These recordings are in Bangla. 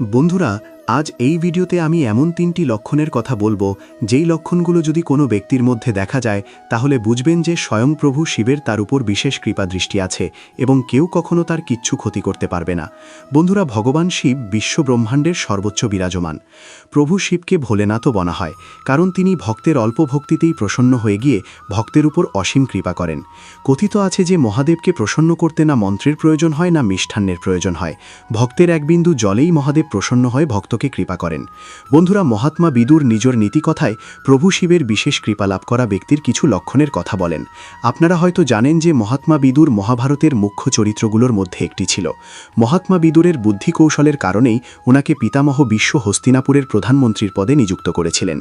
বন্ধুরা আজ এই ভিডিওতে আমি এমন তিনটি লক্ষণের কথা বলব, যেই লক্ষণগুলো যদি কোনো ব্যক্তির মধ্যে দেখা যায়, তাহলে বুঝবেন যে স্বয়ং প্রভু শিবের তার উপর বিশেষ কৃপা দৃষ্টি আছে এবং কেউ কখনো তার কিচ্ছু ক্ষতি করতে পারবে না। বন্ধুরা, ভগবান শিব বিশ্ব ব্রহ্মাণ্ডের সর্বোচ্চ বিরাজমান। প্রভু শিবকে ভোলেনাথও বনা হয়, কারণ তিনি ভক্তের অল্প ভক্তিতেই প্রসন্ন হয়ে গিয়ে ভক্তের উপর অসীম কৃপা করেন। কথিত আছে যে মহাদেবকে প্রসন্ন করতে না মন্ত্রের প্রয়োজন হয়, না মিষ্টান্নের প্রয়োজন হয়। ভক্তের এক বিন্দু জলেই মহাদেব প্রসন্ন হয় ভক্তকে কৃপা করেন। বন্ধুরা, মহাত্মা বিদুর নিজের নীতিকথায় প্রভু শিবের বিশেষ কৃপা লাভ করা ব্যক্তির কিছু লক্ষণের কথা বলেন। আপনারা হয়তো জানেন যে মহাত্মা বিদুর মহাভারতের মুখ্য চরিত্রগুলোর মধ্যে একটি ছিল। মহাত্মা বিদুরের বুদ্ধি কৌশলের কারণেই ওনাকে পিতামহ বিশ্ব হস্তিনাপুরের প্রধানমন্ত্রীর পদে নিযুক্ত করেছিলেন।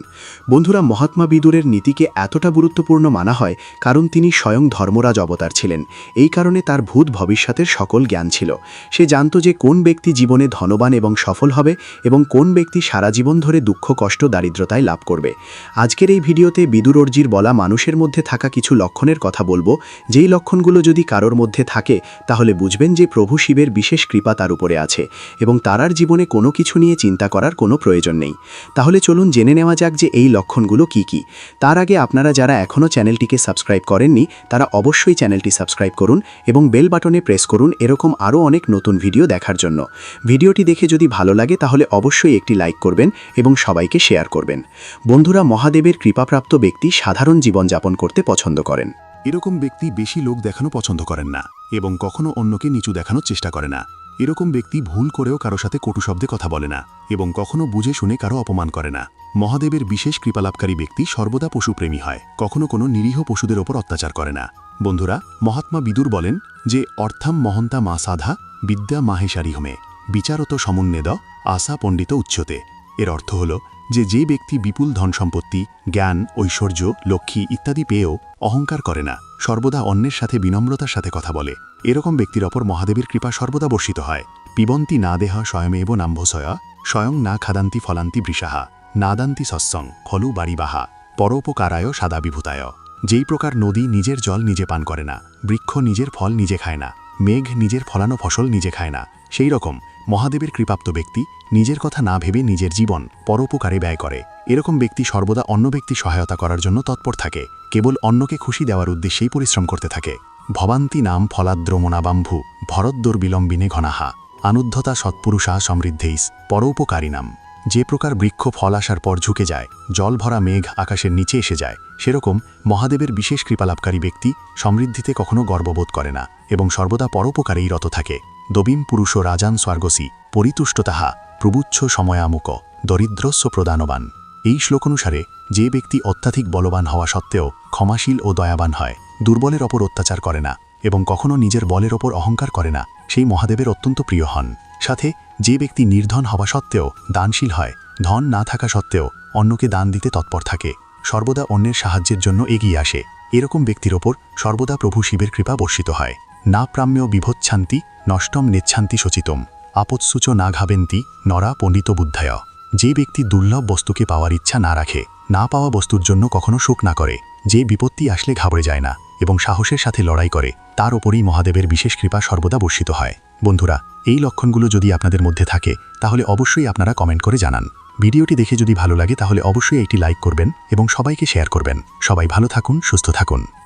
বন্ধুরা, মহাত্মা বিদুরের নীতিকে এতটা গুরুত্বপূর্ণ মানা হয় কারণ তিনি স্বয়ং ধর্মরাজ অবতার ছিলেন। এই কারণে তার ভূত ভবিষ্যতের সকল জ্ঞান ছিল। সে জানত যে কোন ব্যক্তি জীবনে ধনবান এবং সফল হবে এবং কোন ব্যক্তি সারা জীবন ধরে দুঃখ, কষ্ট, দারিদ্রতায় লাভ করবে। আজকের এই ভিডিওতে বিদুর অর্জির বলা মানুষের মধ্যে থাকা কিছু লক্ষণের কথা বলব। যেই লক্ষণগুলো যদি কারোর মধ্যে থাকে, তাহলে বুঝবেন যে প্রভু শিবের বিশেষ কৃপা তার উপরে আছে এবং তারার জীবনে কোনো কিছু নিয়ে চিন্তা করার কোনো প্রয়োজন নেই। তাহলে চলুন জেনে নেওয়া যাক যে এই লক্ষণগুলো কি কি। তার আগে আপনারা যারা এখনও চ্যানেলটিকে সাবস্ক্রাইব করেননি, তারা অবশ্যই চ্যানেলটি সাবস্ক্রাইব করুন এবং বেল বাটনে প্রেস করুন এরকম আরও অনেক নতুন ভিডিও দেখার জন্য। ভিডিওটি দেখে যদি ভালো লাগে, তাহলে অবশ্যই একটি লাইক করবেন এবং সবাইকে শেয়ার করবেন। বন্ধুরা, মহাদেবের কৃপাপ্রাপ্ত ব্যক্তি সাধারণ জীবনযাপন করতে পছন্দ করেন। এরকম ব্যক্তি বেশি লোক দেখানো পছন্দ করেন না এবং কখনো অন্যকে নিচু দেখানোর চেষ্টা করে না। এরকম ব্যক্তি ভুল করেও কারও সাথে কটু শব্দে কথা বলে না এবং কখনো বুঝে শুনে কারও অপমান করে না। মহাদেবের বিশেষ কৃপালাভকারী ব্যক্তি সর্বদা পশুপ্রেমী হয়, কখনো কোনো নিরীহ পশুদের ওপর অত্যাচার করে না। বন্ধুরা, মহাত্মা বিদুর বলেন যে, অর্থাম মহন্তা মা সাধা, বিদ্যা মাহেশারি হোমে বিচারত সমন্বেদ আশা পণ্ডিত উচ্চতে। এর অর্থ হল যে যে ব্যক্তি বিপুল ধন সম্পত্তি, জ্ঞান, ঐশ্বর্য, লক্ষ্মী ইত্যাদি পেয়েও অহংকার করে না, সর্বদা অন্যের সাথে বিনম্রতার সাথে কথা বলে। এরকম ব্যক্তির অপর মহাদেবের কৃপা সর্বদা বর্ষিত হয়। পিবন্তি না দেহ স্বয়মেব নাম্ভসয়া, স্বয়ং না খাদান্তি ফলান্তি বৃষাহা, নাদান্তি সৎসং, খলু বাড়িবাহা, পরোপকারায় সাদা বিভূতায়। যেই প্রকার নদী নিজের জল নিজে পান করে না, বৃক্ষ নিজের ফল নিজে খায় না মেঘ নিজের ফলানো ফসল নিজে খায় না। সেই রকম মহাদেবের কৃপাপ্ত ব্যক্তি নিজের কথা না ভেবে নিজের জীবন পরোপকারে ব্যয় করে। এরকম ব্যক্তি সর্বদা অন্য ব্যক্তি সহায়তা করার জন্য তৎপর থাকে। কেবল অন্যকে খুশি দেওয়ার উদ্দেশ্যেই পরিশ্রম করতে থাকে। ভবান্তি নাম ফলাদ্রমণাবাম্ভু ভরদ্দোর বিলম্বিনে ঘনাহা, আনুদ্ধতা সৎপুরুষা সমৃদ্ধেইস, পরোপকারী নাম। যে প্রকার বৃক্ষ ফল আসার পর ঝুঁকে যায়, জল ভরা মেঘ আকাশের নিচে এসে যায়, সেরকম মহাদেবের বিশেষ কৃপালাভকারী ব্যক্তি সমৃদ্ধিতে কখনো গর্ববোধ করে না এবং সর্বদা পরোপকারেই রত থাকে। দবিম পুরুষ রাজান স্বর্গসী পরিতুষ্ট তাহা প্রবুচ্ছ সময়ামুক, দরিদ্রস্ব প্রদানবান। এই শ্লোক অনুসারে যে ব্যক্তি অত্যাধিক বলবান হওয়া সত্ত্বেও ক্ষমাশীল ও দয়াবান হয়, দুর্বলের ওপর অত্যাচার করে না এবং কখনো নিজের বলের ওপর অহংকার করে না, সেই মহাদেবের অত্যন্ত প্রিয় হন। সাথে যে ব্যক্তি নির্ধন হওয়া সত্ত্বেও দানশীল হয়, ধন না থাকা সত্ত্বেও অন্যকে দান দিতে তৎপর থাকে। সর্বদা অন্যের সাহায্যের জন্য এগিয়ে আসে। এরকম ব্যক্তির ওপর সর্বদা প্রভু শিবের কৃপা বর্ষিত হয়। না প্রাম্য বিভৎসান্তি, নষ্টম নেচ্ছান্তি সচিতম আপৎসূচ না ঘাবেন্তি, নরা পণ্ডিত বুদ্ধায়। যে ব্যক্তি দুর্লভ বস্তুকে পাওয়ার ইচ্ছা না রাখে, না পাওয়া বস্তুর জন্য কখনো শোক না করে। যে বিপত্তি আসলে ঘাবড়ে যায় না এবং সাহসের সাথে লড়াই করে, তার ওপরই মহাদেবের বিশেষ কৃপা সর্বদা বর্ষিত হয়। বন্ধুরা, এই লক্ষণগুলো যদি আপনাদের মধ্যে থাকে, তাহলে অবশ্যই আপনারা কমেন্ট করে জানান। ভিডিওটি দেখে যদি ভালো লাগে, তাহলে অবশ্যই এটি লাইক করবেন এবং সবাইকে শেয়ার করবেন। সবাই ভালো থাকুন, সুস্থ থাকুন।